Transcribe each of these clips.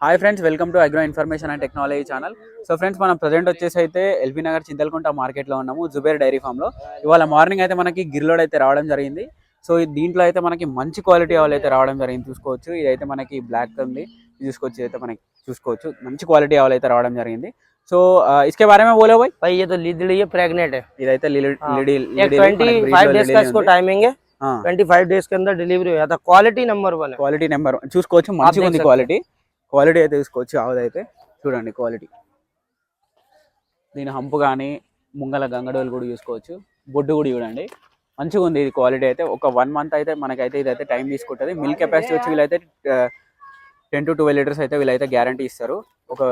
Hi friends welcome to agro information and technology channel so friends మనం present వచ్చేసి అయితే LB Nagar Chintalakunta మార్కెట్లో ఉన్నాము జుబేర్ డైరీ ఫామ్లో ఇవాళ మార్నింగ్ అయితే మనకి గిర్లోడ్ అయితే రావడం జరిగింది సో ఈ దీంట్లో అయితే మనకి మంచి క్వాలిటీ ఆవులు అయితే రావడం జరిగింది చూసుకోవచ్చు ఇదైతే మనకి బ్లాక్ ఉంది ఇది చూసుకోవచ్చు అయితే మనకి చూసుకోవచ్చు మంచి క్వాలిటీ ఆవులు అయితే రావడం జరిగింది సో ఆ, ఇసుకే బారే में बोलो भाई भाई ये तो लीदड़ी है प्रेग्नेंट है ఇదైతే లిలి- हाँ। లిడి एक లిడి ट्वेंटी फाइव डेज का इसको टाइमिंग है हाँ। ट्वेंटी फाइव डेज के अंदर डिलीवरी हो जाता है क्वालिटी नंबर वन है క్వాలిటీ నెంబర్ చూసుకోవచ్చు మంచిగా ఉంది सकते క్వాలిటీ అయితే చూసుకోవచ్చు ఆవుదైతే చూడండి క్వాలిటీ. దీని హంపు కానీ ముంగల గంగడోలు కూడా చూసుకోవచ్చు. బొడ్డు కూడా చూడండి. మంచిగా ఉంది ఇది క్వాలిటీ అయితే. ఒక వన్ మంత్ అయితే మనకైతే ఇదైతే టైం తీసుకుంటుంది. మిల్క్ కెపాసిటీ వచ్చి వీళ్ళైతే టెన్ టు ట్వెల్వ్ లీటర్స్ అయితే వీళ్ళైతే గ్యారంటీ ఇస్తారు. ఒక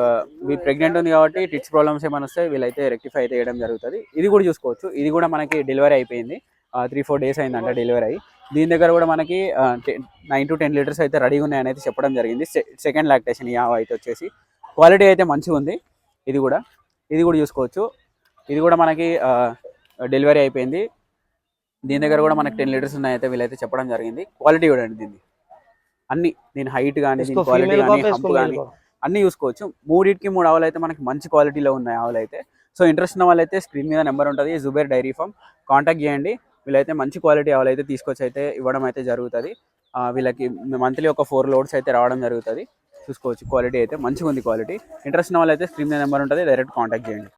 మీ ప్రెగ్నెంట్ ఉంది కాబట్టి టిట్స్ ప్రాబ్లమ్స్ ఏమైనా వస్తే వీళ్ళైతే రెక్టిఫై అయితే చేయడం జరుగుతుంది. ఇది కూడా చూసుకోవచ్చు. ఇది కూడా మనకి డెలివరీ అయిపోయింది. త్రీ ఫోర్ డేస్ అయిందంట డెలివరీ అయ్యి దీని దగ్గర కూడా మనకి నైన్ టు టెన్ లీటర్స్ అయితే రెడీగా ఉన్నాయని అయితే చెప్పడం జరిగింది. సెకండ్ లాక్టేషన్ యావ అయితే వచ్చేసి. క్వాలిటీ అయితే మంచిగా ఉంది. ఇది కూడా ఇది కూడా చూసుకోవచ్చు. ఇది కూడా మనకి డెలివరీ అయిపోయింది. దీని దగ్గర కూడా మనకి టెన్ లీటర్స్ ఉన్నాయైతే వీళ్ళైతే చెప్పడం జరిగింది. క్వాలిటీ చూడండి దీన్ని అన్ని దీని హైట్ కానీ క్వాలిటీ కానీ హంపు కానీ అన్నీ చూసుకోవచ్చు. మూడింటికి మూడు ఆవులు అయితే మనకి మంచి క్వాలిటీలో ఉన్నాయి ఆవులు అయితే. సో ఇంట్రెస్ట్ ఉన్న వాళ్ళైతే స్క్రీన్ మీద నెంబర్ ఉంటుంది. జుబేర్ డైరీ ఫామ్ కాంటాక్ట్ చేయండి. వీళ్ళైతే మంచి క్వాలిటీ ఆవులు అయితే తీసుకొచ్చి అయితే ఇవ్వడం అయితే జరుగుతుంది. వీళ్ళకి మంత్లీ ఒక ఫోర్ లోడ్స్ అయితే రావడం జరుగుతుంది. చూసుకోవచ్చు క్వాలిటీ అయితే మంచిగా ఉంది క్వాలిటీ. ఇంట్రెస్ట్ ఉన్న వాళ్ళైతే స్క్రీన్ నెంబర్ ఉంటుంది డైరెక్ట్ కాంటాక్ట్ చేయండి.